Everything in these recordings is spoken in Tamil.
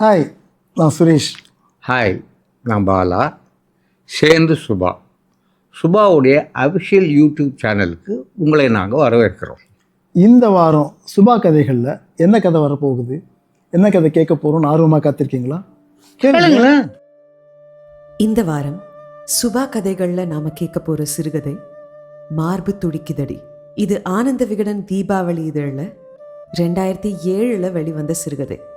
ஹாய் நான் சுரேஷ். ஹாய் நான் பாலா. சேர்ந்து சுபா. சுபாவுடைய அபிஷியல் யூடியூப் சேனலுக்கு உங்களை நாங்கள் வரவேற்கிறோம். இந்த வாரம் சுபா கதைகளில் என்ன கதை வரப்போகுது? என்ன கதை கேட்க போகிறோம்னு ஆர்வமாக காத்திருக்கீங்களா? கேளுங்க. கேளுங்களேன் இந்த வாரம் சுபா கதைகள்ல நாம கேட்க போற சிறுகதை மார்பு துடிக்குதடி. இது ஆனந்த விகடன் தீபாவளி இதழில் ரெண்டாயிரத்தி ஏழுல வெளிவந்த சிறுகதை.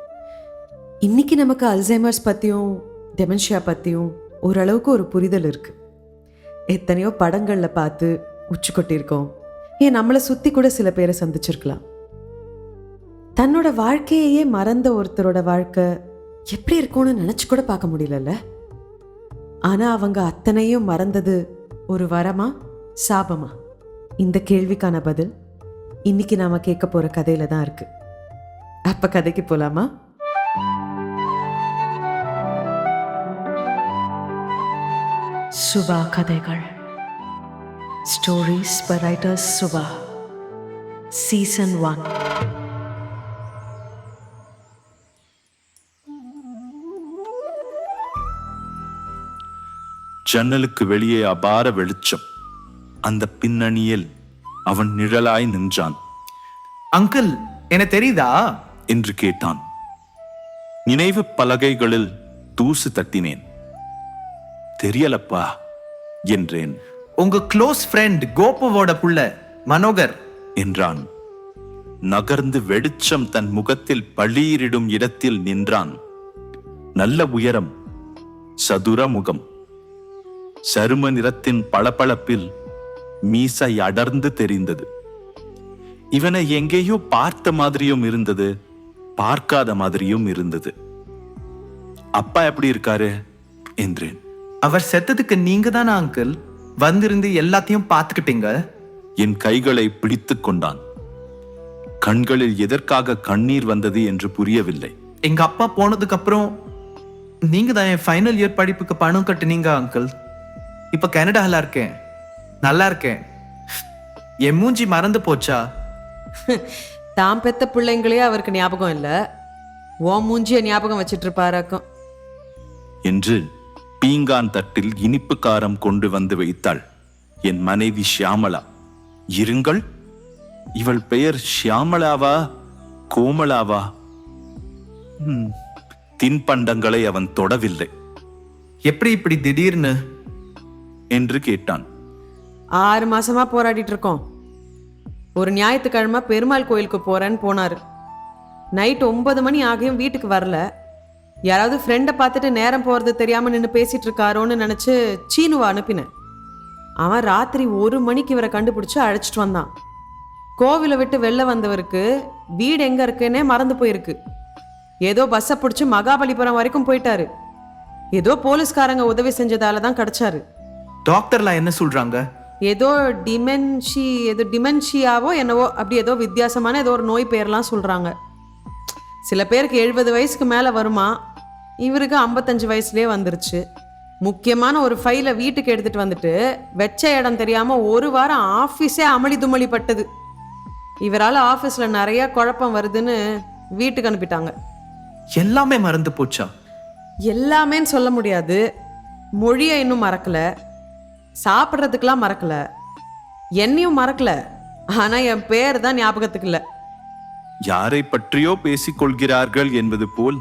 இன்னைக்கு நமக்கு அல்சைமர்ஸ் பற்றியும் டெமென்ஷியா பற்றியும் ஓரளவுக்கு ஒரு புரிதல் இருக்குது எத்தனையோ படங்களில் பார்த்து உச்சி கொட்டியிருக்கோம் ஏன் நம்மளை சுற்றி கூட சில பேரை சந்திச்சிருக்கலாம். தன்னோட வாழ்க்கையையே மறந்த ஒருத்தரோட வாழ்க்கை எப்படி இருக்கும்னு நினச்சி கூட பார்க்க முடியலல்ல? ஆனால் அவங்க அத்தனையும் மறந்தது ஒரு வரமா சாபமா? இந்த கேள்விக்கான பதில் இன்னைக்கு நாம கேட்க போகிற கதையில தான் இருக்கு. அப்போ கதைக்கு போகலாமா சுபா கதைகள். Stories by writers Subha. Season one ஜன்னலுக்கு வெளியே அபார வெளிச்சம். அந்த பின்னணியில் அவன் நிழலாய் நின்றான். அங்கிள் என்ன தெரியுதா? என்று கேட்டான். நினைவு பலகைகளில் தூசு தட்டினேன். தெரியலப்பா என்றேன். உங்க க்ளோஸ் ஃப்ரெண்ட் கோபுவோட புள்ள மனோகர். என்றான். நகர்ந்து வெளிச்சம் தன் முகத்தில் பளீரிடும் இடத்தில் நின்றான். நல்ல உயரம் சதுர முகம். சரும நிறத்தின் பளபளப்பில் மீசை அடர்ந்து தெரிந்தது. இவனை எங்கேயோ பார்த்த மாதிரியும் இருந்தது பார்க்காத மாதிரியும் இருந்தது. அப்பா எப்படி இருக்காரு? என்றேன். அவர் செத்ததுக்கு நீங்க தானே அங்கிள் வந்திருந்து எல்லாத்தையும் பார்த்துக்கிட்டீங்க? என் கைகளை பிடித்துக் கொண்டான். கண்களில் எதற்காக கண்ணீர் வந்தது என்று புரியவில்லை. எங்க அப்பா போனதுக்கு அப்புறம் நீங்க தான் என் ஃபைனல் இயர் படிப்புக்கு பணம் கட்டுனீங்க அங்கிள் இப்ப கனடால இருக்கேன். நல்லா இருக்கேன். என் மூஞ்சி மறந்து போச்சா? தாம் பெத்த பிள்ளைங்களே அவருக்கு ஞாபகம் இல்லை. ஓ மூஞ்சிய ஞாபகம் வச்சிட்டு இருப்பாராக்கும். என்று பீங்கான் தட்டில் இனிப்பு காரம் கொண்டு வந்து வைத்தாள். என் மனைவி ஷியாமளா இருங்கள். இவள் பெயர் ஷியாமளாவா கோமளாவா ம், தின்பண்டங்களை அவன் தொடவில்லை. எப்படி இப்படி திடீர்னு? என்று கேட்டான். ஆறு மாசமா போராடிட்டு இருக்கோம் ஒரு ஞாயிற்றுக்கிழமை பெருமாள் கோயிலுக்கு போறேன்னு போனாரு. நைட் ஒன்பது மணி ஆகியும் வீட்டுக்கு வரல. யாராவது ஃப்ரெண்டை பார்த்துட்டு நேரம் போறது தெரியாம நின்று பேசிட்டு இருக்காரோன்னு நினைச்சு சீனுவை அனுப்பினேன். அவன் ராத்திரி ஒரு மணிக்கு இவரை கண்டுபிடிச்சு அழைச்சிட்டு வந்தான். கோவிலை விட்டு வெளில வந்தவருக்கு வீடு எங்க இருக்குன்னே மறந்து போயிருக்கு. ஏதோ பஸ்ஸை பிடிச்சி மகாபலிபுரம் வரைக்கும் போயிட்டாரு. ஏதோ போலீஸ்காரங்க உதவி செஞ்சதால தான் கிடைச்சாரு. டாக்டர்லாம் என்ன சொல்றாங்க? ஏதோ டிமென்ஷி ஏதோ டிமென்ஷியாவோ என்னவோ அப்படி ஏதோ வித்தியாசமான ஏதோ ஒரு நோய் பேர்லாம் சொல்கிறாங்க சில பேருக்கு எழுபது வயசுக்கு மேலே வருமா? இவருக்கு ஐம்பத்தஞ்சு வயசுலேயே வந்துருச்சு. முக்கியமான ஒரு ஃபைலை வீட்டுக்கு எடுத்துகிட்டு வந்துட்டு வெச்ச இடம் தெரியாமல் ஒரு வாரம் ஆஃபீஸே அமளி துமளி பட்டது. இவரால் ஆஃபீஸில் நிறைய குழப்பம் வருதுன்னு வீட்டுக்கு அனுப்பிட்டாங்க. எல்லாமே மறந்து போச்சா? எல்லாமேன்னு சொல்ல முடியாது. மொழியை இன்னும் மறக்கல. சாப்பிட்றதுக்கெல்லாம் மறக்கல. என்னையும் மறக்கல. ஆனா என் பேர் தான் ஞாபகத்துக்கு இல்ல. யாரை பற்றியோ பேசிக் கொள்கிறார்கள் என்பது போல்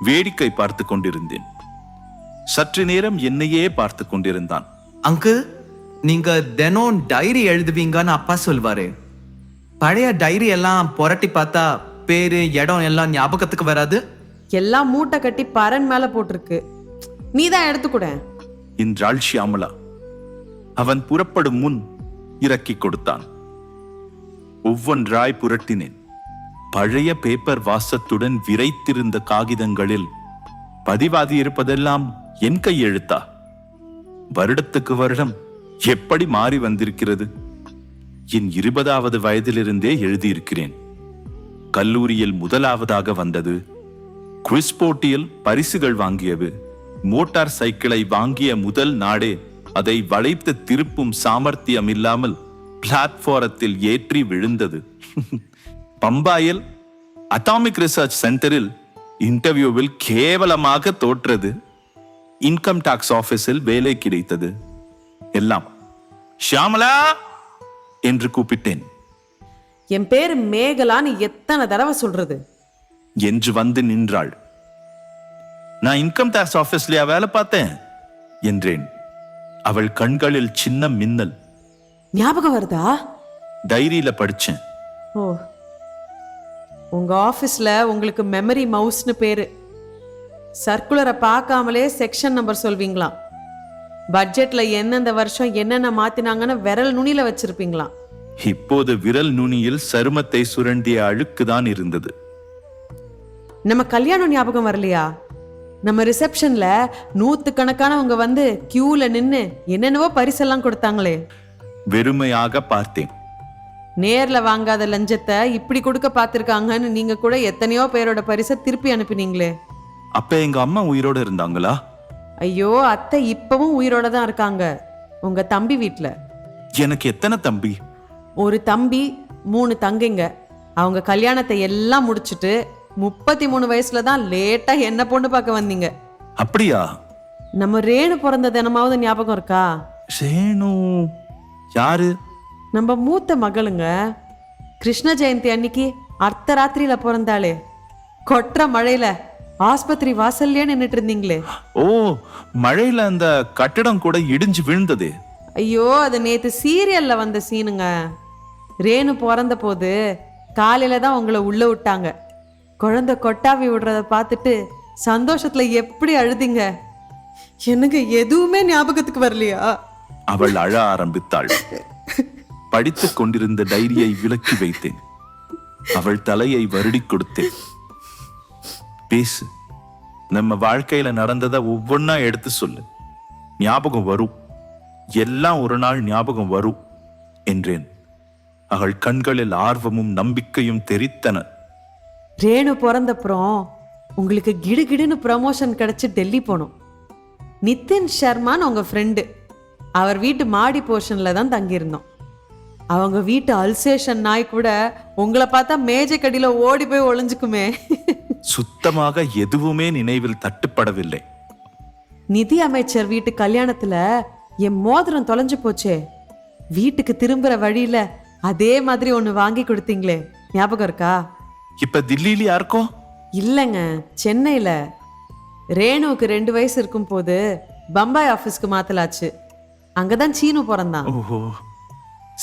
வேடிக்கை பார்த்து கொண்டிருந்தேன். சற்று நேரம் என்னையே பார்த்து கொண்டிருந்தான். அங்கிள் நீங்க தினம் டைரி எழுதுவீங்கன்னு அப்பா சொல்வாரு. பழைய டைரி எல்லாம் புரட்டி பார்த்தா பேரு இடம் எல்லாம் ஞாபகத்துக்கு வராது? எல்லாம் மூட்டை கட்டி பரன் மேல போட்டிருக்கு. நீ தான் எடுத்துக்கூட என்றாள் ஷியாமளா அவன் புறப்படும் முன் இறக்கிக் கொடுத்தான். ஒவ்வொன்றாய் புரட்டினேன். பழைய பேப்பர் வாசத்துடன் விரைத்திருந்த காகிதங்களில் பதிவாதி இருப்பதெல்லாம் என் கையெழுத்தா வருடத்துக்கு வருடம் எப்படி மாறி வந்திருக்கிறது? என் இருபதாவது வயதிலிருந்தே எழுதியிருக்கிறேன். கல்லூரியில் முதலாவதாக வந்தது. குவிஸ் போட்டியில் பரிசுகள் வாங்கியது. மோட்டார் சைக்கிளை வாங்கிய முதல் நாடே அதை வளைத்து திருப்பும் சாமர்த்தியம் இல்லாமல் பிளாட்ஃபாரத்தில் ஏற்றி விழுந்தது. பம்பாயில் அட்டாமிக் ரிசர்ச் சென்டரில் இன்டர்வியூவில் கேவலமாக தோற்றது. இன்கம் டாக்ஸ் ஆபீஸில் வேலை கிடைத்தது. எல்லாம் ஷியாமலா! என்று கூப்பிட்டேன். என் பேர் மேகலான்னு எத்தனை தடவை சொல்றது? என்று வந்து நின்றாள். நான் இன்கம் டாக்ஸ் ஆபீஸ்லயா வேலை பார்த்தேன்? என்றேன். அவள் கண்களில் சின்ன மின்னல். ஞாபகம் வருதா? டைரியில படிச்சேன். ஓ. உங்க ஆபீஸ்ல உங்களுக்கு மெமரி மவுஸ்னு பேரு. சர்க்குலரை பார்க்காமலே செக்ஷன் நம்பர் சொல்வீங்களாம். பட்ஜெட்ல எந்தெந்த வருஷம் என்னென்ன மாத்தினாங்கன்னு விரல் நுனியில வச்சிருப்பீங்களாம். இப்போது விரல் நுனியில் சருமத்தை சுரண்டிய அழுக்குதான் இருந்தது. நம்ம கல்யாணம் ஞாபகம் வரலையா? நம்ம ரிசப்ஷன்ல நூத்து கணக்கானவங்க வந்து கியூல நின்னு என்னென்னவோ பரிசெல்லாம் கொடுத்தாங்களே. வெறுமையாக பார்த்தேன். நேர்ல வாங்காத லஞ்சத்தை இப்படி கொடுக்க பார்த்திருக்காங்கன்னு நீங்க கூட எத்தனையோ பேரோட பரிசை திருப்பி அனுப்பினீங்களே. அப்ப எங்க அம்மா உயிரோட இருந்தாங்களா? ஐயோ அத்தை இப்பவும் உயிரோட தான் இருக்காங்க. உங்க தம்பி வீட்ல. எனக்கு எத்தனை தம்பி? ஒரு தம்பி மூணு தங்கைங்க. அவங்க கல்யாணத்தை எல்லாம் முடிச்சிட்டு முப்பத்தி மூணு வயசுல தான் லேட்டா என்ன பொண்ணு பார்க்க வந்தீங்க. அப்படியா? நம்ம ரேணு பிறந்த தினமாவது ஞாபகம் இருக்கா? சேனு யாரு? நம்ம மூத்த மகளுங்க கிருஷ்ண ஜெயந்தி அன்னைக்கு அர்த்த ராத்திரியில பிறந்தாளே. கொற்ற மழையில ஆஸ்பத்திரி வாசல்லே நின்னுட்டு இருந்தீங்களே. ஓ மழையில அந்த கட்டடம் கூட இடிஞ்சு விழுந்ததே. ஐயோ அது நேத்து சீரியல்ல வந்த சீனுங்க. ரேணு பிறந்த போது காலையில தான் உங்களை உள்ள விட்டாங்க. குழந்தை கொட்டாவி விடுறத பார்த்துட்டு சந்தோஷத்துல எப்படி அழுதிங்க? எனக்கு எதுவுமே ஞாபகத்துக்கு வரலையா? அவள் அழ ஆரம்பித்தாள். படித்துக் கொண்டிருந்த டைரியை விலக்கி வைத்தேன். அவள் தலையை வருடி கொடுத்தேன். பேசு. நம்ம வாழ்க்கையில நடந்ததை ஒவ்வொன்னா எடுத்து சொல்லு. ஞாபகம் வரும். எல்லாம் ஒரு நாள் ஞாபகம் வரும் என்றேன். அவள் கண்களில் ஆர்வமும் நம்பிக்கையும் தெரித்தன. ரேணு பிறந்தப்புறம் உங்களுக்கு கிடுகிடுன்னு ப்ரமோஷன் கிடைச்சு டெல்லி போனோம். நிதின் ஷர்மான்னு உங்க ஃப்ரெண்டு அவர் வீட்டு மாடி போர்ஷன்ல தான் தங்கியிருந்தோம். அவங்க வீட்டு அல்சேஷன் நாய் கூட உங்களை பார்த்தா மேஜைக்கடியில ஓடி போய் ஒளிஞ்சுக்குமே. சுத்தமாக எதுவுமே நினைவில் தட்டுப்படவில்லை. நிதி அமைச்சர் வீட்டு கல்யாணத்துல என் மோதிரம் தொலைஞ்சு போச்சே. வீட்டுக்கு திரும்புற வழியில அதே மாதிரி ஒன்று வாங்கி கொடுத்தீங்களே. ஞாபகம் இருக்கா? இப்ப தில்லியில யாருக்கோ? இல்லைங்க சென்னையில். ரேணுவுக்கு ரெண்டு வயசு இருக்கும் போது பம்பாய் ஆஃபீஸ்க்கு மாத்தலாச்சு. அங்கே தான் சீனு பிறந்தான். ஓஹோ.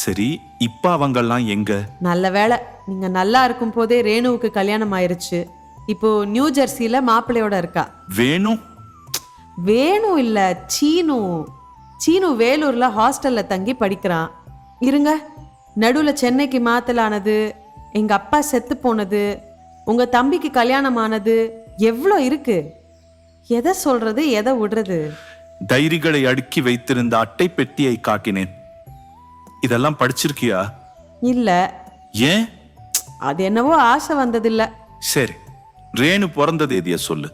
சரி இப்ப அவங்கெல்லாம் எங்க? நல்ல வேளை. நீங்கள் நல்லா இருக்கும் போதே ரேணுவுக்கு கல்யாணம் ஆயிருச்சு. இப்போ நியூ ஜெர்சியில் மாப்பிள்ளையோட இருக்கா? வேணும் வேணு இல்லை சீனு. சீனு வேலூரில் ஹாஸ்டலில் தங்கி படிக்கிறான். இருங்க நடுவில் சென்னைக்கு மாத்தலானது எங்கள் அப்பா செத்து போனது உங்கள் தம்பிக்கு கல்யாணம் ஆனது எவ்வளோ இருக்கு? எதை சொல்றது எதை விடுறது? டைரிகளை அடுக்கி வைத்திருந்த அட்டை பெட்டியை காட்டினேன். இதெல்லாம் படிச்சிருக்கியா? இல்லை. ஏன்? அது என்னவோ ஆசை வந்ததில்ல. சரி ரேணு பிறந்த தேதிய சொல்லு.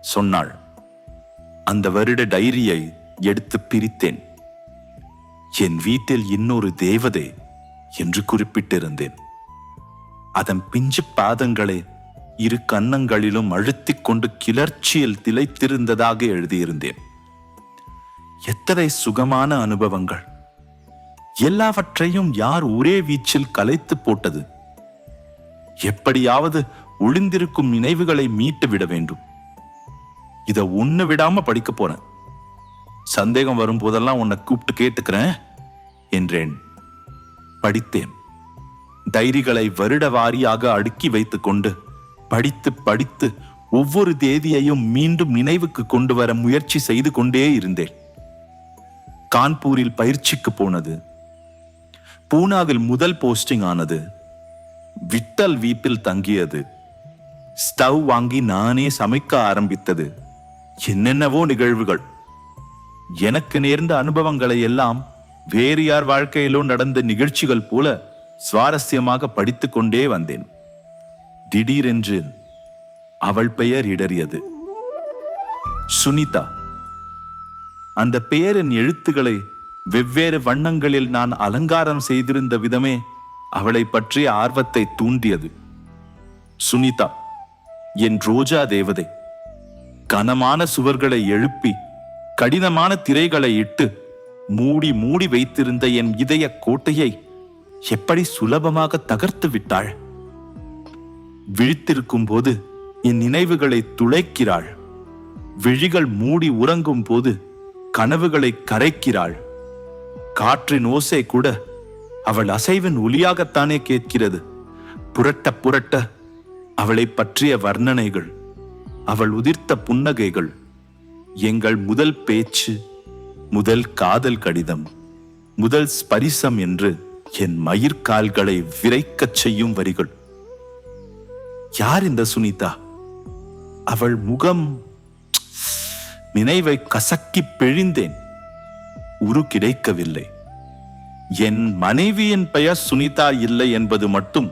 சொன்னாள் அந்த வருட டைரியை எடுத்து பிரித்தேன். என் வீட்டில் இன்னொரு தேவதை என்று குறிப்பிட்டிருந்தேன். அதன் பிஞ்சு பாதங்களை இரு கன்னங்களிலும் அழுத்திக் கொண்டு கிளர்ச்சியில் திளைத்திருந்ததாக எழுதியிருந்தேன். எத்தனை சுகமான அனுபவங்கள். எல்லாவற்றையும் யார் ஒரே வீச்சில் கலைத்து போட்டது? எப்படியாவது ஒளிந்திருக்கும் நினைவுகளை மீட்டு விட வேண்டும். இத ஒண்ணு விடாம படிக்க போறேன். சந்தேகம் வரும்போதெல்லாம் உன்னை கூப்பிட்டு கேட்டுக்கிறேன் என்றேன். படித்தேன். டைரிகளை வருட வாரியாக அடுக்கி வைத்துக் கொண்டு படித்து படித்து ஒவ்வொரு தேதியையும் மீண்டும் நினைவுக்கு கொண்டு வர முயற்சி செய்து கொண்டே இருந்தேன். கான்பூரில் பயிற்சிக்கு போனது. பூனாவில் முதல் போஸ்டிங் ஆனது. விட்டல் வீப்பில் தங்கியது. ஸ்டவ் வாங்கி நானே சமைக்க ஆரம்பித்தது. என்னென்னவோ நிகழ்வுகள். எனக்கு நேர்ந்த அனுபவங்களை எல்லாம் வேறு யார் வாழ்க்கையிலோ நடந்த நிகழ்ச்சிகள் போல சுவாரஸ்யமாக படித்துக்கொண்டே வந்தேன். திடீரென்று அவள் பெயர் இடறியது. சுனிதா. அந்த பெயரின் எழுத்துக்களை வெவ்வேறு வண்ணங்களில் நான் அலங்காரம் செய்திருந்த விதமே அவளை பற்றிய ஆர்வத்தை தூண்டியது. சுனிதா என் ரோஜா தேவதை கனமான சுவர்களை எழுப்பி கடினமான திரைகளை இட்டு மூடி மூடி வைத்திருந்த என் இதய கோட்டையை எப்படி சுலபமாக தகர்த்து விட்டாள்? விழித்திருக்கும் போது என் நினைவுகளை துளைக்கிறாள். விழிகள் மூடி உறங்கும் போது கனவுகளை கரைக்கிறாள். காற்றின் ஓசை கூட அவள் அசைவின் ஒலியாகத்தானே கேட்கிறது. புரட்ட புரட்ட அவளை பற்றிய வர்ணனைகள் அவள் உதிர்த்த புன்னகைகள் எங்கள் முதல் பேச்சு முதல் காதல் கடிதம் முதல் ஸ்பரிசம் என்று என் மயிர்கால்களை விரைக்கச் செய்யும் வரிகள். யார் இந்த சுனிதா? அவள் முகம் நினைவை கசக்கி பிழிந்தேன். உரு கிடைக்கவில்லை. என் மனைவியின் பெயர் சுனிதா இல்லை என்பது மட்டும்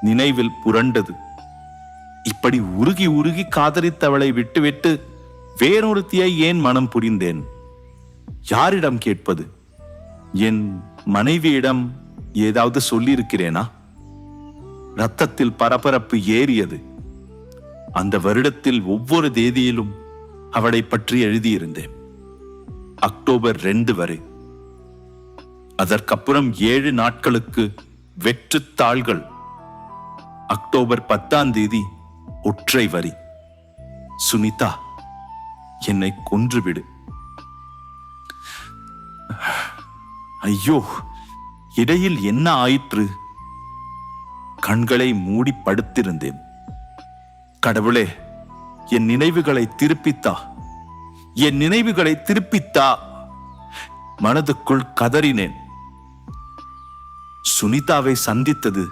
நினைவில் புரண்டது. இப்படி உருகி உருகி காதலித்தவளை விட்டுவிட்டு வேறொருத்தியை ஏன் மனம் புரிந்தேன்? யாரிடம் கேட்பது? என் மனைவியிடம் ஏதாவது சொல்லியிருக்கிறேனா? ரத்தத்தில் பரபரப்பு ஏறியது. அந்த வருடத்தில் ஒவ்வொரு தேதியிலும் அவளை பற்றி எழுதியிருந்தேன். அக்டோபர் ரெண்டு வரை. அதற்கப்புறம் ஏழு நாட்களுக்கு வெற்றுத்தாள்கள் அக்டோபர் பத்தாம் தேதி ஒற்றை வரி. சுனிதா என்னை கொன்றுவிடு. ஐயோ இடையில் என்ன ஆயிற்று? கண்களை மூடி படுத்திருந்தேன். கடவுளே என் நினைவுகளை திருப்பித்தா. என் நினைவுகளை திருப்பித்தா மனதுக்குள் கதறினேன். சுனிதாவை சந்தித்தது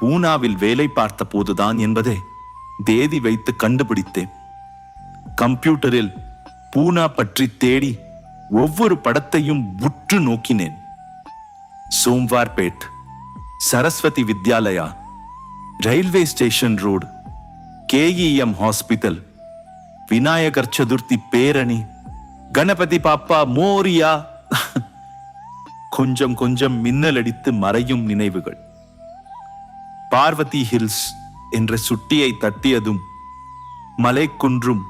பூனாவில் வேலை பார்த்த போதுதான் என்பதை தேதி வைத்து கண்டுபிடித்தேன். கம்ப்யூட்டரில் பூனா பற்றி தேடி ஒவ்வொரு படத்தையும் உற்று நோக்கினேன். Somwarpet Saraswati Vidyalaya railway station road KEM hospital Vinayagar Chaturthi பேரணி கணபதி பாப்பா மோரியா கொஞ்சம் கொஞ்சம் மின்னல் அடித்து மறையும் நினைவுகள். பார்வதி ஹில்ஸ் என்ற சுட்டியை தட்டியதும் மலைக்குன்றும்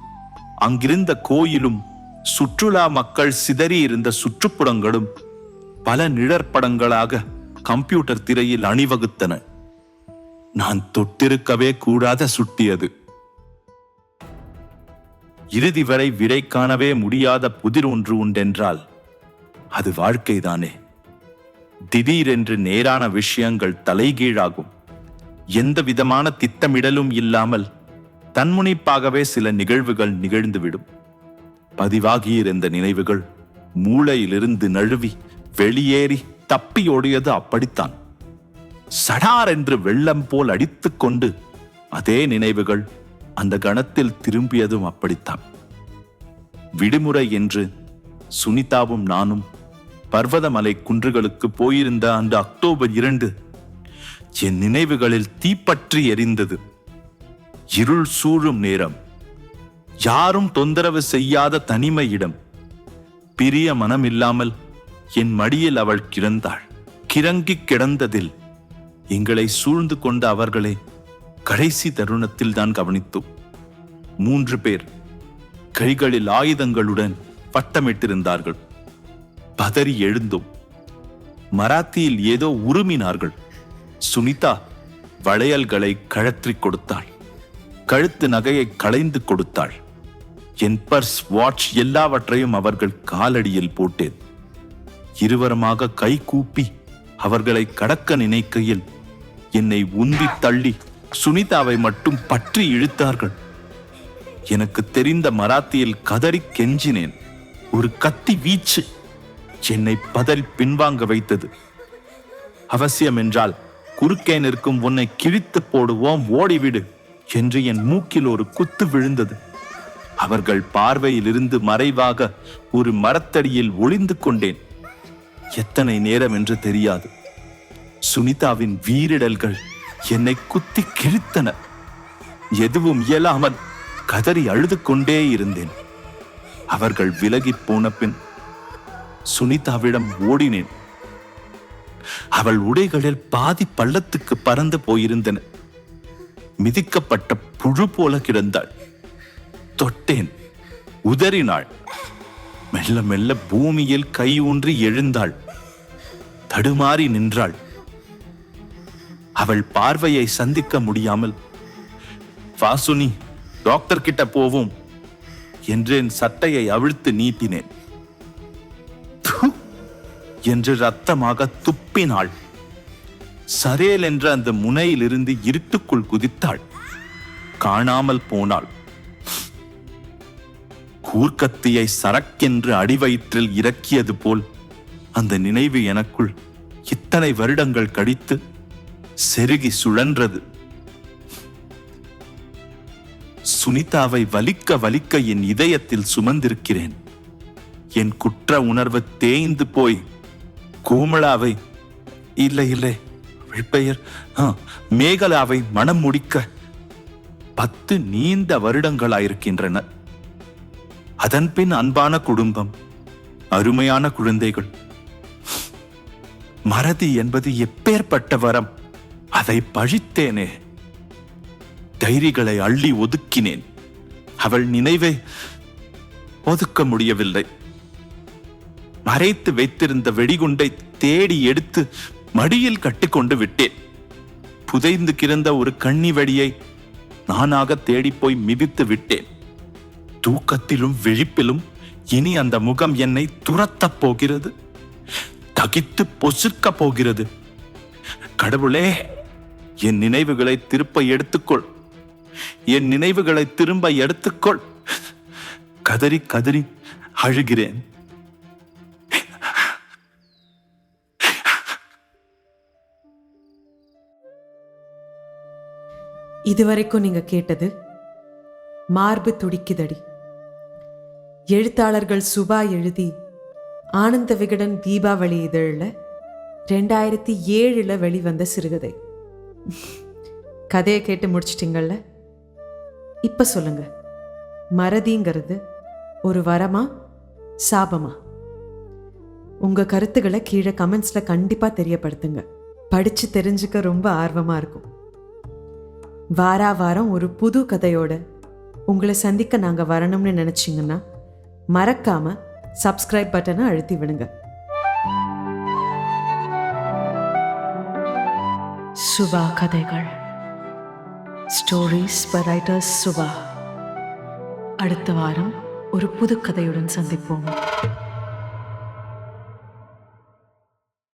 அங்கிருந்த கோயிலும் சுற்றுலா மக்கள் சிதறி இருந்த சுற்றுப்புறங்களும் பல நிழற்படங்களாக கம்ப்யூட்டர் திரையில் அணிவகுத்தன. நான் தொட்டிருக்கவே கூடாத சுட்டியது. இறுதி வரை விடை காணவே முடியாத புதிர் ஒன்று உண்டென்றால் அது வாழ்க்கைதானே. திடீரென்று நேரான விஷயங்கள் தலைகீழாகும். எந்த விதமான திட்டமிடலும் இல்லாமல் தன்முனைப்பாகவே சில நிகழ்வுகள் நிகழ்ந்துவிடும். பதிவாகியிருந்த நினைவுகள் மூளையிலிருந்து நழுவி வெளியேறி தப்பியோடியது அப்படித்தான். சடார் என்று வெள்ளம் போல் அடித்துக்கொண்டு அதே நினைவுகள் அந்த கணத்தில் திரும்பியதும் அப்படித்தான். விடுமுறை என்று சுனிதாவும் நானும் பர்வதமலை குன்றுகளுக்கு போயிருந்த அந்த அக்டோபர் இரண்டு என் நினைவுகளில் தீப்பற்றி எரிந்தது. இருள் சூழும் நேரம். யாரும் தொந்தரவு செய்யாத தனிமை இடம். பிரிய மனமில்லாமல் என் மடியில் அவள் கிடந்தாள். கிறங்கி கிடந்ததில் எங்களை சூழ்ந்து கொண்ட அவர்களை கடைசி தருணத்தில் தான் கவனித்தோம். மூன்று பேர் கைகளில் ஆயுதங்களுடன் பட்டமிட்டிருந்தார்கள். பதறி எழுந்தோம். மராத்தியில் ஏதோ உருமினார்கள். சுனிதா வளையல்களை கழற்றிக் கொடுத்தாள். கழுத்து நகையை களைந்து கொடுத்தாள். என் பர்ஸ் வாட்ச் எல்லாவற்றையும் அவர்கள் காலடியில் போட்டேன். இருவருமாக கை கூப்பி அவர்களை கடக்க நினைக்கையில் என்னை உந்தி தள்ளி சுனிதாவை மட்டும் பற்றி இழுத்தார்கள். எனக்கு தெரிந்த மராத்தியில் கதறி கெஞ்சினேன். ஒரு கத்தி வீச்சு என்னை பதறி பின்வாங்க வைத்தது. அவசியம் என்றால் குறுக்கே நிற்கும் உன்னை கிழித்து போடுவோம் ஓடிவிடு என்று என் மூக்கில் ஒரு குத்து விழுந்தது. அவர்கள் பார்வையிலிருந்து மறைவாக ஒரு மரத்தடியில் ஒளிந்து கொண்டேன். எத்தனை நேரம் என்று தெரியாது. சுனிதாவின் வீரிடல்கள் என்னை குத்தி கிழித்தன எதுவும் இயலாமல் கதறி அழுது கொண்டே இருந்தேன். அவர்கள் விலகிப் போன பின் சுனிதாவிடம் ஓடினேன். அவள் உடைகளில் பாதி பள்ளத்துக்கு பறந்து போயிருந்தன. மிதிக்கப்பட்ட புழு போல கிடந்தாள். தொட்டேன். உதறினாள். மெல்ல மெல்ல பூமியில் கை ஊன்றி எழுந்தாள். தடுமாறி நின்றாள். அவள் பார்வையை சந்திக்க முடியாமல் வாசுனி டாக்டர் கிட்ட போவோம் என்று என் சட்டையை அவிழ்த்து நீட்டினேன். து! என்று ரத்தமாக துப்பினாள். சரேல் என்ற அந்த முனையிலிருந்து இருட்டுக்குள் குதித்தாள். காணாமல் போனாள். கூர்க்கத்தியை சரக்கென்று அடிவயிற்றில் இறக்கியது போல் அந்த நினைவு எனக்குள் இத்தனை வருடங்கள் கழித்து செருகி சுழன்றது. சுனிதாவை வலிக்க வலிக்க என் இதயத்தில் சுமந்திருக்கிறேன். என் குற்ற உணர்வு தேய்ந்து போய் கோமளாவை இல்லை இல்லை பெயர் ஆ, மேகலாவை மனம் முடிக்க பத்து நீண்ட வருடங்களாயிருக்கின்றன. அதன்பின் அன்பான குடும்பம் அருமையான குழந்தைகள். மறதி என்பது எப்பேற்பட்ட வரம். அதை பழித்தேனே. டைரிகளை அள்ளி ஒதுக்கினேன். அவள் நினைவை ஒதுக்க முடியவில்லை. மறைத்து வைத்திருந்த வெடிகுண்டை தேடி எடுத்து மடியில் கட்டிக்கொண்டு விட்டேன். புதைந்து கிடந்த ஒரு கண்ணி வெடியை நானாக தேடிப்போய் மிதித்து விட்டேன். தூக்கத்திலும் விழிப்பிலும் இனி அந்த முகம் என்னை துரத்தப் போகிறது. தகித்து பொசுக்கப் போகிறது. கடவுளே என் நினைவுகளை திருப்ப எடுத்துக்கொள். என் நினைவுகளை திரும்ப எடுத்துக்கொள். கதறி கதறி அழுகிறேன். இதுவரைக்கும் நீங்க கேட்டது மார்பு துடிக்குதடி. எழுத்தாளர்கள் சுபா எழுதி ஆனந்த விகடன் தீபாவளி இதழில் ரெண்டாயிரத்தி ஏழில் வெளிவந்த சிறுகதை. கதையை கேட்டு முடிச்சிட்டிங்கள்ல இப்போ சொல்லுங்க. மறதிங்கிறது ஒரு வரமா சாபமா? உங்க கருத்துக்களை கீழே கமெண்ட்ஸில் கண்டிப்பாக தெரியப்படுத்துங்க. படித்து தெரிஞ்சுக்க ரொம்ப ஆர்வமாக இருக்கும். வாரா வாரம் ஒரு புது கதையோட உங்களை சந்திக்க நாங்கள் வரணும்னு நினச்சிங்கன்னா மறக்காமல் சப்ஸ்கிரைப் பட்டனை அழுத்தி விடுங்க. சுபா கதைகள். Stories by writers Subha. அடுத்த வாரம் ஒரு புது கதையுடன் சந்திப்போம்.